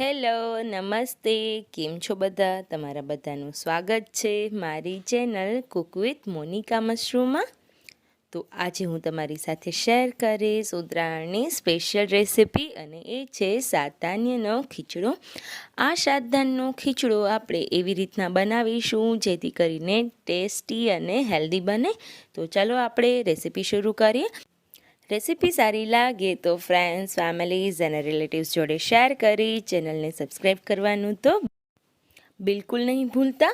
Hello, નમસ્તે. કેમ છો બધા? તમારા બધાનું સ્વાગત છે મારી ચેનલ કુક વિથ મોનિકા મશરૂમમાં. તો આજે હું તમારી સાથે શેર કરીશ ઉત્તરાયણની સ્પેશિયલ રેસિપી અને એ છે સાતાન્યનો ખીચડો. આ સાતધાનનો ખીચડો આપણે એવી રીતના બનાવીશું જેથી કરીને ટેસ્ટી અને હેલ્ધી બને. તો ચાલો આપણે રેસિપી શરૂ કરીએ. રેસિપી સારી લાગે તો ફ્રેન્ડ્સ ફેમિલીઝ અને રિલેટિવ્સ જોડે શેર કરી ચેનલને સબસ્ક્રાઈબ કરવાનું તો બિલકુલ નહીં ભૂલતા.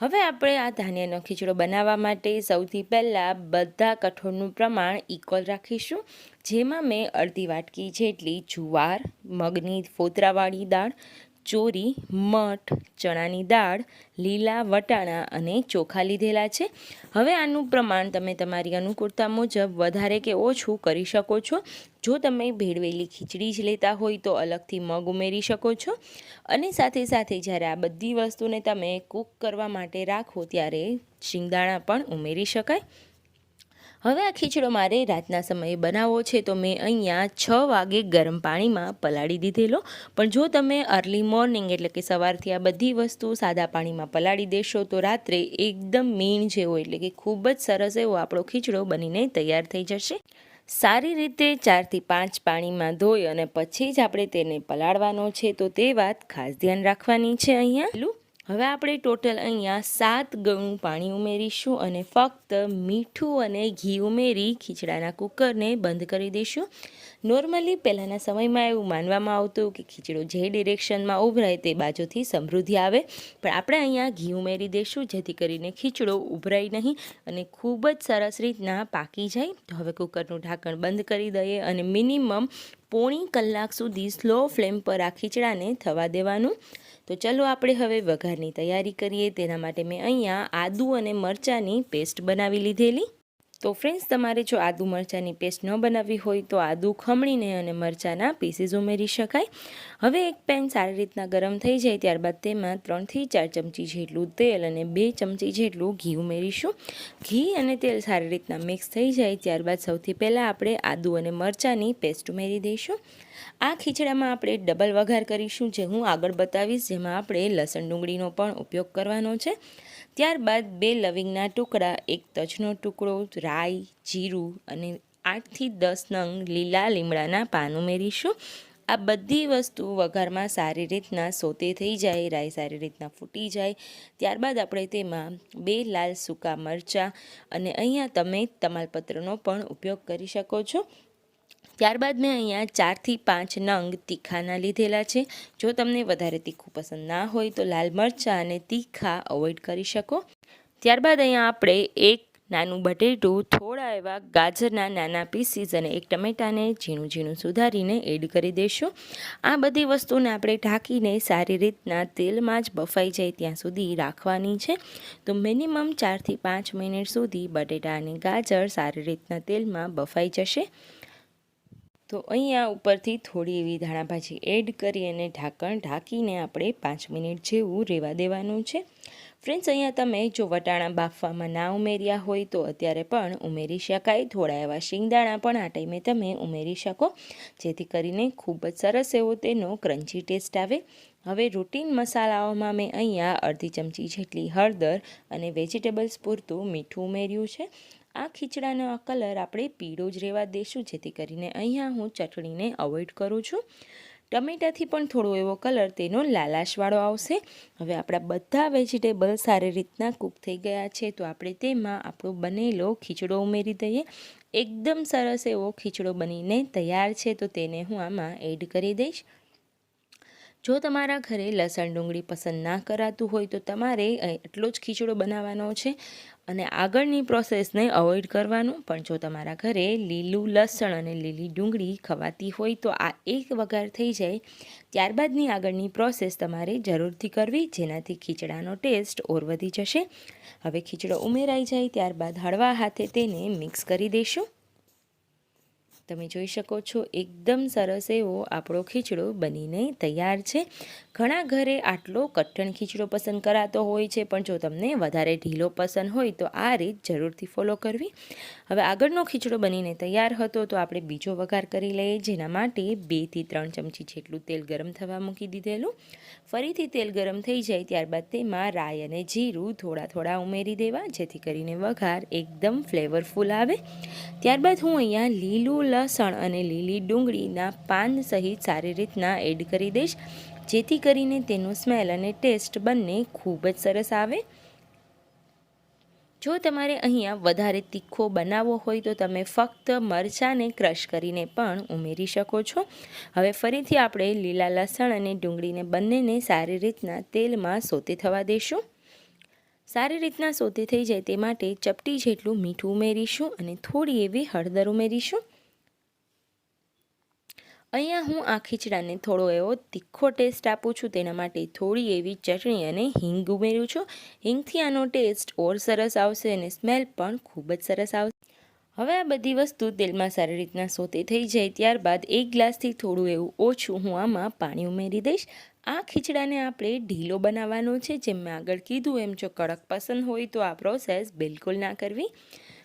હવે આપણે આ ધાન્યનો ખીચડો બનાવવા માટે સૌથી પહેલાં બધા કઠોળનું પ્રમાણ ઇક્વલ રાખીશું. જેમાં મેં અડધી વાટકી જેટલી જુવાર, મગની ફોતરાવાળી દાળ ચોરી મઠ, ચણાની દાળ, લીલા વટાણા અને ચોખા લીધેલા છે. હવે આનું પ્રમાણ તમે તમારી અનુકૂળતા મુજબ વધારે કે ઓછું કરી શકો છો. જો તમે ભેળવેલી ખીચડી જ લેતા હોય તો અલગથી મગ ઉમેરી શકો છો. અને સાથે સાથે જ્યારે આ બધી વસ્તુને તમે કૂક કરવા માટે રાખો ત્યારે શિંગદાણા પણ ઉમેરી શકાય. હવે આ ખીચડો મારે રાતના સમયે બનાવવો છે તો મેં અહીંયા છ વાગે ગરમ પાણીમાં પલાળી દીધેલો. પણ જો તમે અર્લી મોર્નિંગ એટલે કે સવારથી આ બધી વસ્તુ સાદા પાણીમાં પલાળી દેશો તો રાત્રે એકદમ મીણ જેવો એટલે કે ખૂબ જ સરસ એવો આપણો ખીચડો બનીને તૈયાર થઈ જશે. સારી રીતે ચારથી પાંચ પાણીમાં ધોઈ અને પછી જ આપણે તેને પલાળવાનો છે તો તે વાત ખાસ ધ્યાન રાખવાની છે અહીંયા. હવે આપણે ટોટલ અહીંયા સાત ગણું પાણી ઉમેરીશું અને ફક્ત મીઠું અને ઘી ઉમેરી ખીચડાના કુકરને બંધ કરી દઈશું. નોર્મલી પહેલાંના સમયમાં એવું માનવામાં આવતું કે ખીચડો જે ડિરેક્શનમાં ઉભરાય તે બાજુથી સમૃદ્ધિ આવે. પણ આપણે અહીંયા ઘી ઉમેરી દઈશું જેથી કરીને ખીચડો ઉભરાય નહીં અને ખૂબ જ સરસ રીતના પાકી જાય. તો હવે કુકરનું ઢાંકણ બંધ કરી દઈએ અને મિનિમમ પોણી કલાક સુધી સ્લો ફ્લેમ પર આ ખીચડાને થવા દેવાનું. તો ચલો આપણે હવે વઘારની તૈયારી કરીએ. તેના માટે મેં અહીંયા આદુ અને મરચાંની પેસ્ટ બનાવી લીધેલી. તો ફ્રેન્ડ્સ, તમારે જો આદુ મરચાંની પેસ્ટ ન બનાવવી હોય તો આદુ ખમણીને અને મરચાંના પીસીસ ઉમેરી શકાય. હવે એક પેન સારી રીતના ગરમ થઈ જાય ત્યારબાદ તેમાં ત્રણથી ચાર ચમચી જેટલું તેલ અને બે ચમચી જેટલું ઘી ઉમેરીશું. ઘી અને તેલ સારી રીતના મિક્સ થઈ જાય ત્યારબાદ સૌથી પહેલાં આપણે આદુ અને મરચાંની પેસ્ટ ઉમેરી દઈશું. આ ખીચડામાં આપણે ડબલ વઘાર કરીશું, જે હું આગળ બતાવીશ, જેમાં આપણે લસણ ડુંગળીનો પણ ઉપયોગ કરવાનો છે. ત્યારબાદ બે લવિંગના ટુકડા, એક તજનો ટુકડો, રાઈ, જીરું અને આઠથી દસ નંગ લીલા લીમડાના પાન ઉમેરીશું. આ બધી વસ્તુ વઘારમાં સારી રીતના સોતે થઈ જાય, રાઈ સારી રીતના ફૂટી જાય. ત્યારબાદ આપણે તેમાં બે લાલ સૂકા મરચાં અને અહીંયા તમે તમાલપત્રનો પણ ઉપયોગ કરી શકો છો. ત્યારબાદ મેં અહીંયા ચારથી પાંચ નંગ તીખાના લીધેલા છે. જો તમને વધારે તીખું પસંદ ના હોય તો લાલ મરચાં અને તીખા અવોઇડ કરી શકો. ત્યારબાદ અહીંયા આપણે એક નાનું બટેટું, થોડા એવા ગાજરના નાના પીસીસ અને એક ટમેટાને ઝીણું ઝીણું સુધારીને એડ કરી દઈશું આ બધી વસ્તુને આપણે ઢાંકીને સારી રીતના તેલમાં જ બફાઈ જાય ત્યાં સુધી રાખવાની છે. તો મિનિમમ ચારથી પાંચ મિનિટ સુધી બટેટા અને ગાજર સારી રીતના તેલમાં બફાઈ જશે. તો અહીંયા ઉપરથી થોડી એવી ધાણાભાજી એડ કરી અને ઢાંકણ ઢાંકીને આપણે પાંચ મિનિટ જેવું રહેવા દેવાનું છે. ફ્રેન્ડ્સ અહીંયા તમે જો વટાણા બાફવામાં ના ઉમેર્યા હોય તો અત્યારે પણ ઉમેરી શકાય. થોડા એવા શિંગદાણા પણ આ ટાઈમે તમે ઉમેરી શકો, જેથી કરીને ખૂબ જ સરસ એવો તેનો ક્રન્ચી ટેસ્ટ આવે. હવે રૂટીન મસાલાઓમાં મેં અહીંયા અડધી ચમચી જેટલી હળદર અને વેજીટેબલ્સ પૂરતું મીઠું ઉમેર્યું છે. આ ખીચડાનો આ કલર આપણે પીળો જ રહેવા દઈશું જેથી કરીને અહીંયા હું ચટણીને અવોઇડ કરું છું. ટમેટાથી પણ થોડો એવો કલર તેનો લાલાશવાળો આવશે. હવે આપણા બધા વેજીટેબલ સારી રીતના કૂક થઈ ગયા છે, તો આપણે તેમાં આપણો બનેલો ખીચડો ઉમેરી દઈએ. એકદમ સરસ એવો ખીચડો બનીને તૈયાર છે, તો તેને હું આમાં એડ કરી દઈશ. જો તમારા ઘરે લસણ ડુંગળી પસંદ ના કરાતું હોય, તો તમારે એટલો જ ખીચડો બનાવવાનો છે. અને આગળની પ્રોસેસને અવોઇડ કરવાનું. પણ જો તમારા ઘરે લીલું લસણ અને લીલી ડુંગળી ખવાતી હોય તો આ એક વઘાર થઈ જાય. ત્યારબાદની આગળની પ્રોસેસ તમારે જરૂરથી કરવી, જેનાથી ખીચડાનો ટેસ્ટ ઓર વધી જશે. હવે ખીચડો ઉમેરાઈ જાય, ત્યારબાદ હળવા હાથે તેને મિક્સ કરી દઈશું તમે જોઈ શકો છો, એકદમ સરસ એવો આપણો ખીચડો બનીને તૈયાર છે. ઘણા ઘરે આટલો કઠણ ખીચડો પસંદ કરાતો હોય છે, પણ જો તમને વધારે ઢીલો પસંદ હોય તો આ રીત જરૂરથી ફોલો કરવી. હવે આગળનો ખીચડો બનીને તૈયાર હતો તો આપણે બીજો વઘાર કરી લઈએ, જેના માટે બેથી ત્રણ ચમચી જેટલું તેલ ગરમ થવા મૂકી દીધેલું. ફરીથી તેલ ગરમ થઈ જાય ત્યારબાદ તેમાં રાઈ અને જીરું થોડા થોડા ઉમેરી દેવા, જેથી કરીને વઘાર એકદમ ફ્લેવરફુલ આવે. ત્યારબાદ હું અહીંયા લીલું લસણ અને લીલી ડુંગળીના પાન સહિત સારી રીતના એડ કરી દઈશ, જેથી કરીને તેનું સ્મેલ અને ટેસ્ટ બંને ખૂબ જ સરસ આવે. જો તમારે અહીંયા વધારે તીખો બનાવવો હોય તો તમે ફક્ત મરચાંને ક્રશ કરીને પણ ઉમેરી શકો છો. હવે ફરીથી આપણે લીલા લસણ અને ડુંગળીને બંનેને સારી રીતના તેલમાં સોતે થવા દઈશું સારી રીતના સોતે થઈ જાય તે માટે ચપટી જેટલું મીઠું ઉમેરીશું અને થોડી એવી હળદર ઉમેરીશું. અહીંયા હું આ ખીચડાને થોડો એવો તીખો ટેસ્ટ આપું છું. તેના માટે થોડી એવી ચટણી અને હિંગ ઉમેરું છું. હિંગથી આનો ટેસ્ટ ઓર સરસ આવશે અને સ્મેલ પણ ખૂબ જ સરસ આવશે. હવે આ બધી વસ્તુ તેલમાં સારી રીતના સોતે થઈ જાય ત્યારબાદ એક ગ્લાસથી થોડું એવું ઓછું હું આમાં પાણી ઉમેરી દઈશ. આ ખીચડાને આપણે ઢીલો બનાવવાનો છે. જેમ મેં આગળ કીધું, એમ જો કડક પસંદ હોય તો આ પ્રોસેસ બિલકુલ ના કરવી.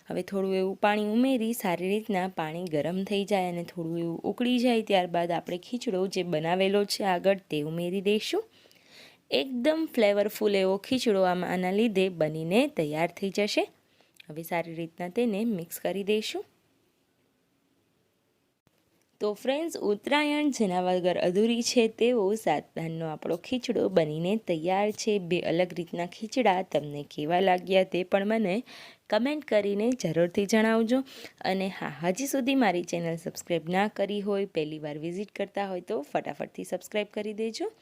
હવે થોડું એવું પાણી ઉમેરી સારી રીતના પાણી ગરમ થઈ જાય અને થોડું એવું ઉકળી જાય ત્યારબાદ આપણે ખીચડો જે બનાવેલો છે આગળ તે ઉમેરી દઈશું. એકદમ ફ્લેવરફુલ એવો ખીચડો આમાં આના લીધે બનીને તૈયાર થઈ જશે. હવે સારી રીતના તેને મિક્સ કરી દઈશું. તો ફ્રેન્ડ્સ ઉત્તરાયણ જેના વગર અધૂરી છે તેવો સાતધાનનો આપણો ખીચડો બનીને તૈયાર છે. બે અલગ રીતના ખીચડા તમને કેવા લાગ્યા તે પણ મને કમેન્ટ કરીને જરૂરથી જણાવજો. અને હા, હજી સુધી મારી ચેનલ સબસ્ક્રાઈબ ના કરી હોય, પહેલી વાર વિઝિટ કરતા હોય તો ફટાફટથી સબસ્ક્રાઈબ કરી દેજો.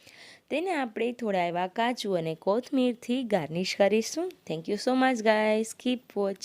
તેને આપણે થોડા એવા કાજુ અને કોથમીરથી ગાર્નિશ કરીશું. Thank you so much guys keep watching